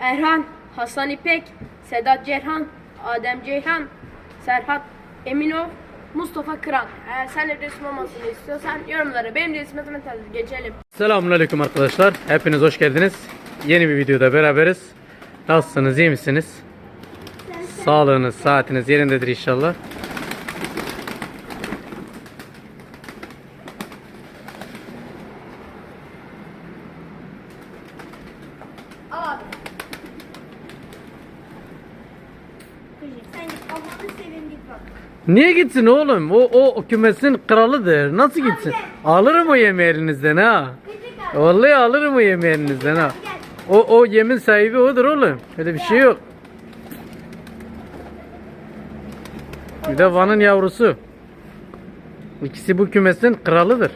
Erhan, Hasan İpek, Sedat Cerhan, Adem Ceyhan, Serhat Eminov, Mustafa Kıran. Eğer sen de resim olmasını istiyorsan yorumlara benim de ismimi yazın, geçelim. Selamünaleyküm arkadaşlar. Hepiniz hoş geldiniz. Yeni bir videoda beraberiz. Nasılsınız? iyi misiniz? Sağlığınız, saatiniz yerindedir inşallah. Al abi. Sen git Allah'ını seveyim git bak. Niye gitsin oğlum? O, o kümesin kralıdır. Nasıl gitsin? Alırım o yemi elinizden ha. Vallahi alırım o yemi elinizden ha. O, o yemin sahibi odur oğlum. Öyle bir şey yok. Bir de Van'ın yavrusu. İkisi bu kümesin kralıdır.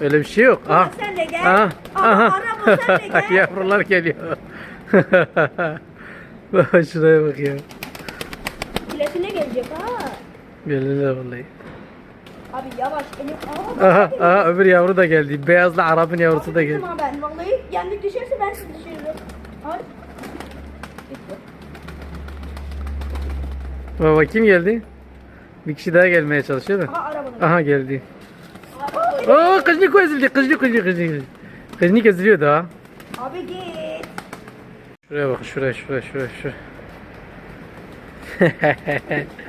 Öyle bir şey yok. Ah. sen de gel. Ah. Aha. de gel. Yavrular geliyor. Şuraya bak ya. Biletine gelecek ha. Gelirler vallahi. Abi yavaş elim. Aha, aha öbür yavru da geldi. Beyazlı Arap'ın yavrusu da geldi. Ben vallahi yandık düşerse ben sizi düşürürüm. Ay. Baba kim geldi? Bir kişi daha gelmeye çalışıyor da. Aha. Aha geldi. Oo kızlık ezildi. Kızlık kızlık kızlık. Kızlık eziliyor da. abi git. Şuraya bak şuraya şuraya şuraya şuraya.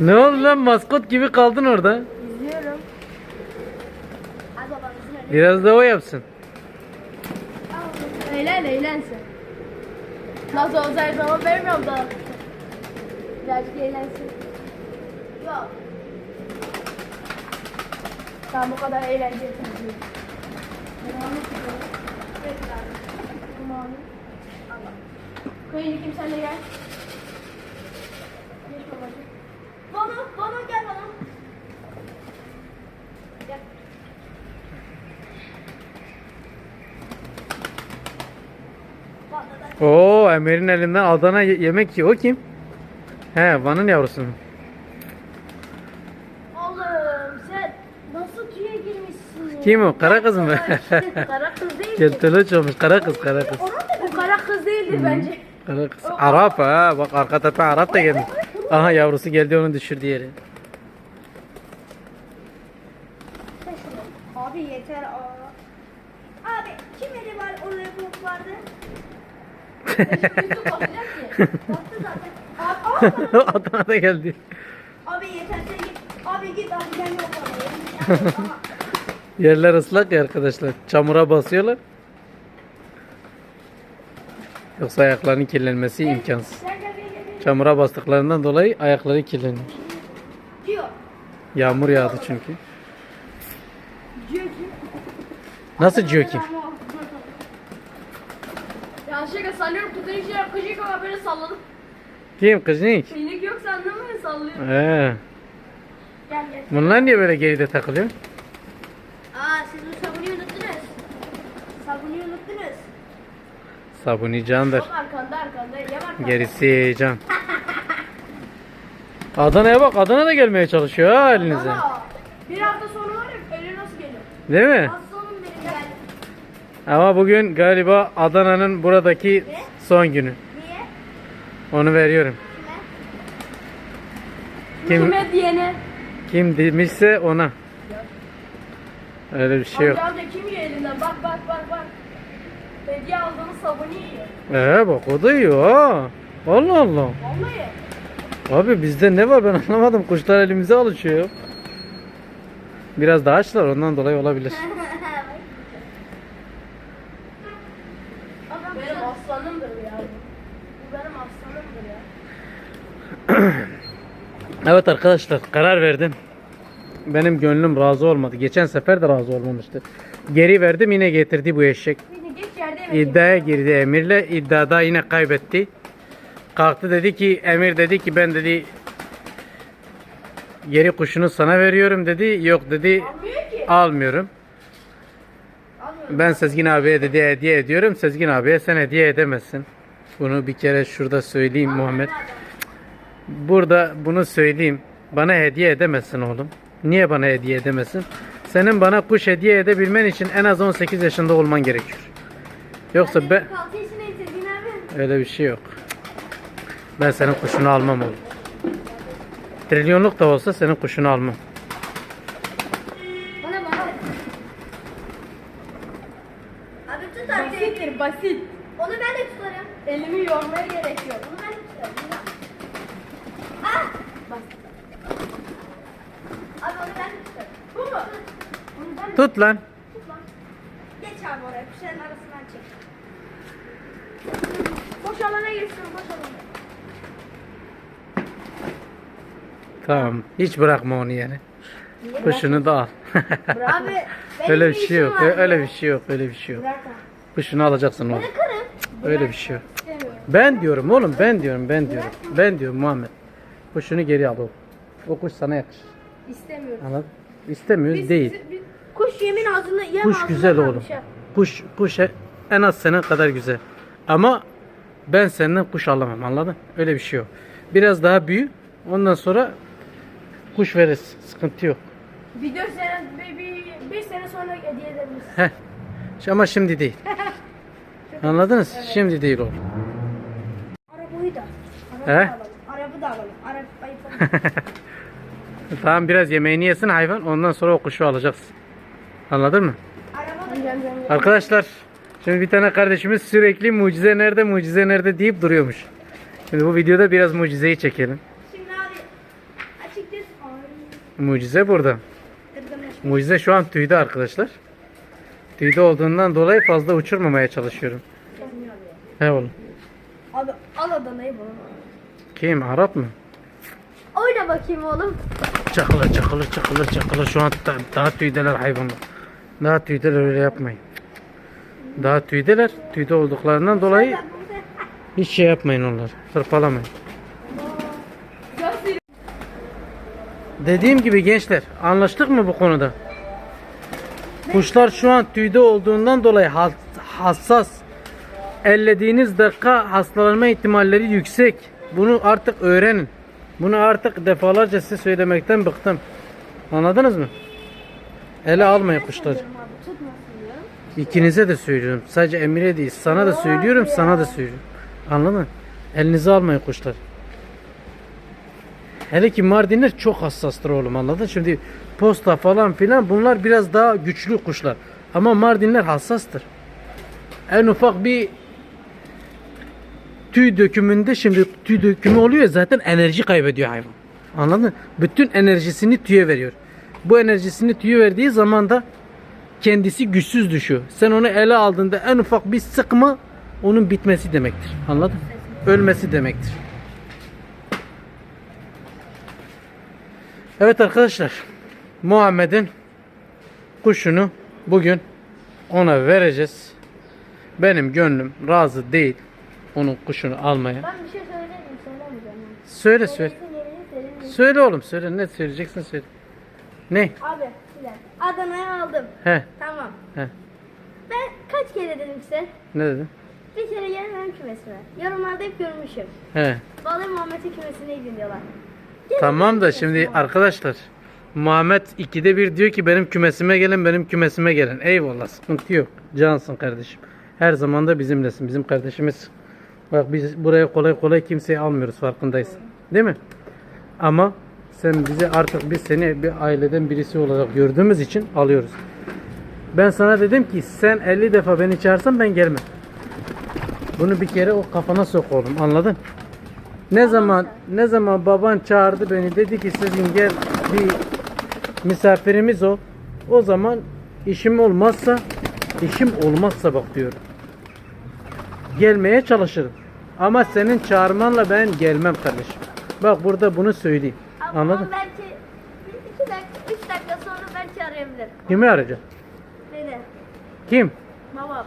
ne oldu lan maskot gibi kaldın orada. izliyorum. Az babanızın önüne. Biraz da o yapsın. Eğlen eğlensin. Nasıl olsa her zaman vermiyorum da. Birazcık eğlensin. Yok. Tamam bu kadar eğlenceli. Kıyıcı kim sen de gel. Geç babacığım. Bana, bana gel bana. Gel. Bana da- Oo Emir'in elinden Adana ye- yemek yiyor. O kim? He Van'ın yavrusu mu? Oğlum sen nasıl tüye girmişsin? Kim o? Kara kız mı? Kara kız değil ki. Keltoloç olmuş. Kara kız kara kız. Bu kara kız değildir bence. Kara kız. Arap ha. Bak arka tepe Arap da geldi. Aha yavrusu geldi onu düşürdü yere. Abi yeter aa. Abi kim eli var oraya blok vardı? Aa, Adana'da geldi. abi yeter sen git. Abi git abi ben yok. Yerler ıslak ya arkadaşlar. Çamura basıyorlar. Yoksa ayaklarının kirlenmesi imkansız. Çamura bastıklarından dolayı ayakları kirleniyor. Yağmur yağdı çünkü. Nasıl diyor ki? Sallıyorum kızın içine kıcık ama böyle salladım. Kim kıznik? Kıyılık yok sandım mı sallıyorum. He. Gel gel. Bunlar niye böyle geride takılıyor? Aa siz bu sabunu unuttunuz. Sabunu unuttunuz. Sabuni candır. Bak arkanda arkanda yem arkanda. Gerisi can. Adana'ya bak Adana da gelmeye çalışıyor ha elinize. Bir hafta sonra var ya öyle nasıl gelir? Değil mi? Gel. Ama bugün galiba Adana'nın buradaki son günü. Niye? Onu veriyorum. Kime? Kim Kime diyene? kim demişse ona. Öyle bir şey yok. Amca kim yiyor elinden? Bak bak bak bak. Hediye aldığımız sabunu yiyor. Ee bak o da yiyor ha. Allah Allah. Vallahi. Abi bizde ne var ben anlamadım. Kuşlar elimize alışıyor. Biraz daha açlar ondan dolayı olabilir. Benim aslanımdır ya. Bu benim aslanımdır ya. Evet arkadaşlar karar verdim. Benim gönlüm razı olmadı. Geçen sefer de razı olmamıştı. Geri verdim yine getirdi bu eşek. İddiaya girdi Emir'le. İddiada yine kaybetti. Kalktı dedi ki Emir dedi ki ben dedi geri kuşunu sana veriyorum dedi. Yok dedi almıyorum. Ben Sezgin abiye dedi hediye ediyorum. Sezgin abiye sen hediye edemezsin. Bunu bir kere şurada söyleyeyim Muhammed. Burada bunu söyleyeyim. bana hediye edemezsin oğlum. Niye bana hediye edemezsin? Senin bana kuş hediye edebilmen için en az 18 yaşında olman gerekiyor. Yoksa ben 46 yaşındayım Sezgin abi. öyle bir şey yok. Ben senin kuşunu almam oğlum. Trilyonluk da olsa senin kuşunu almam. Bana bana. Abi tut artık. Basittir basit. Onu ben de tutarım. Elimi yormaya gerek yok. Onu ben de tutarım. Ah! Bas. Abi onu ben de tutarım. Bu mu? Onu ben de Tut lan. tut lan. Geç abi oraya. Kuşların arasından çek. Boş alana girsin boş alana. Tamam. Hiç bırakma onu yani. Kuşunu da al. Abi benim öyle bir şey yok. Öyle bir şey yok. Öyle bir şey yok. Kuşunu alacaksın oğlum. Öyle bir şey yok. Ben diyorum oğlum ben diyorum ben diyorum. Ben diyorum Muhammed. Kuşunu geri al oğlum. O kuş sana yakışır. İstemiyorum. Anladın? İstemiyoruz Biz- değil. biz- Kuş yemin ağzına yem Kuş ağzına güzel oğlum. kalmış ha. Kuş kuş e- en az senin kadar güzel. Ama ben senden kuş alamam anladın? Öyle bir şey yok. Biraz daha büyü. Ondan sonra kuş veririz. Sıkıntı yok. Bir dört sene, bir, bir, bir sene sonra hediye edebiliriz. Heh. Ama şimdi değil. Anladınız? Şimdi değil oğlum. Arabayı da. He? Arabı da alalım. Arabı da alalım. Arabayı falan. tamam biraz yemeğini yesin hayvan. Ondan sonra o kuşu alacaksın. Anladın mı? Arkadaşlar şimdi bir tane kardeşimiz sürekli mucize nerede mucize nerede deyip duruyormuş. Şimdi bu videoda biraz mucizeyi çekelim. Şimdi abi açıkçası Ay, Mucize burada. Mucize şu an tüyde arkadaşlar. Tüyde olduğundan dolayı fazla uçurmamaya çalışıyorum. He oğlum. Abi al Adana'yı bunu. Kim? Arap mı? Oyna bakayım oğlum. Çakılır çakılır çakılır çakılır şu an da- daha tüydeler hayvanlar. Daha tüydeler öyle yapmayın. Daha tüydeler. Tüyde olduklarından dolayı hiç şey yapmayın onları. Hırpalamayın. Dediğim gibi gençler anlaştık mı bu konuda? Kuşlar şu an tüyde olduğundan dolayı has- hassas. Ellediğiniz dakika hastalanma ihtimalleri yüksek. Bunu artık öğrenin. Bunu artık defalarca size söylemekten bıktım. Anladınız mı? Ele almayın diyorum. İkinize de söylüyorum. Sadece Emir'e değil. Sana da söylüyorum, sana da söylüyorum. Anladın? Elinize almayın kuşlar. Hele ki Mardinler çok hassastır oğlum anladın? Şimdi posta falan filan bunlar biraz daha güçlü kuşlar. Ama Mardinler hassastır. En ufak bir tüy dökümünde şimdi tüy dökümü oluyor zaten enerji kaybediyor hayvan. Anladın? Bütün enerjisini tüye veriyor. Bu enerjisini tüye verdiği zaman da kendisi güçsüz düşüyor. Sen onu ele aldığında en ufak bir sıkma onun bitmesi demektir. Anladın? Ölmesi demektir. Evet arkadaşlar. Muhammed'in kuşunu bugün ona vereceğiz. Benim gönlüm razı değil onun kuşunu almaya. Ben bir şey söyleyeyim söylemeyeceğim. Söyle söyle. Söyle oğlum söyle ne söyleyeceksin söyle. Ne? Abi bir dakika. Adana'yı aldım. He Tamam. he. Ben kaç kere dedim size? Ne dedin? Bir kere gelin benim kümesime. Yorumlarda hep görmüşüm. He. Vallahi Muhammed'in kümesine gidin diyorlar. Gelin Tamam da kümesime. şimdi arkadaşlar Muhammed ikide bir diyor ki benim kümesime gelin benim kümesime gelin. Eyvallah sıkıntı yok. Cansın kardeşim. Her zaman da bizimlesin. Bizim kardeşimiz. Bak biz buraya kolay kolay kimseyi almıyoruz farkındaysın. Değil mi? Ama sen bizi artık biz seni bir aileden birisi olarak gördüğümüz için alıyoruz. Ben sana dedim ki sen 50 defa beni çağırsan ben gelmem. Bunu bir kere o kafana sok oğlum anladın? Ne zaman ne zaman baban çağırdı beni dedi ki sizin gel bir misafirimiz ol. O zaman işim olmazsa işim olmazsa bak diyorum. Gelmeye çalışırım. Ama senin çağırmanla ben gelmem kardeşim. Bak burada bunu söyleyeyim. Ama Anladın? belki bir iki dakika, üç dakika sonra belki arayabilir. Kimi arayacak? Beni. Kim? Babam.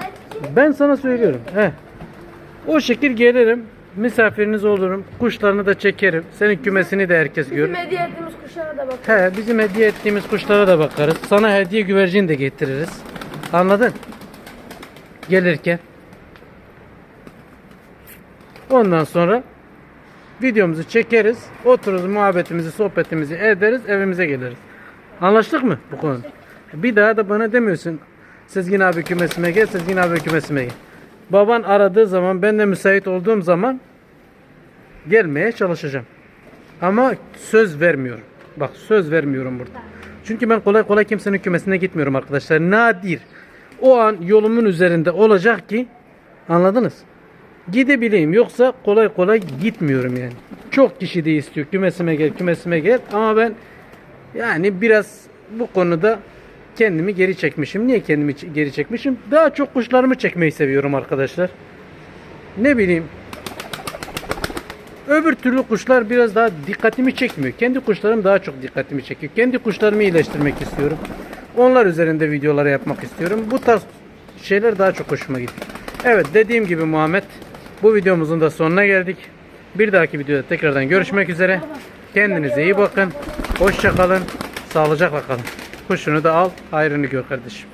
Belki Ben sana söylüyorum. He. O şekil gelirim. Misafiriniz olurum. Kuşlarını da çekerim. Senin kümesini de herkes görür. Bizim hediye ettiğimiz kuşlara da bak. He bizim hediye ettiğimiz kuşlara da bakarız. Sana hediye güvercin de getiririz. Anladın? Gelirken. Ondan sonra Videomuzu çekeriz. Otururuz muhabbetimizi, sohbetimizi ederiz. Evimize geliriz. Anlaştık mı bu konu? Bir daha da bana demiyorsun. Sezgin abi kümesime gel, Sezgin abi kümesime gel. Baban aradığı zaman ben de müsait olduğum zaman gelmeye çalışacağım. Ama söz vermiyorum. Bak söz vermiyorum burada. Çünkü ben kolay kolay kimsenin kümesine gitmiyorum arkadaşlar. Nadir. O an yolumun üzerinde olacak ki anladınız? Gidebileyim. Yoksa kolay kolay gitmiyorum yani. Çok kişi de istiyor. Kümesime gel, kümesime gel. Ama ben yani biraz bu konuda kendimi geri çekmişim. Niye kendimi geri çekmişim? Daha çok kuşlarımı çekmeyi seviyorum arkadaşlar. Ne bileyim Öbür türlü kuşlar biraz daha dikkatimi çekmiyor. Kendi kuşlarım daha çok dikkatimi çekiyor. Kendi kuşlarımı iyileştirmek istiyorum. Onlar üzerinde videoları yapmak istiyorum. Bu tarz şeyler daha çok hoşuma gidiyor. Evet dediğim gibi Muhammed bu videomuzun da sonuna geldik. Bir dahaki videoda tekrardan görüşmek üzere. Kendinize iyi bakın. Hoşça kalın. Sağlıcakla kalın. Kuşunu da al. Hayrını gör kardeşim.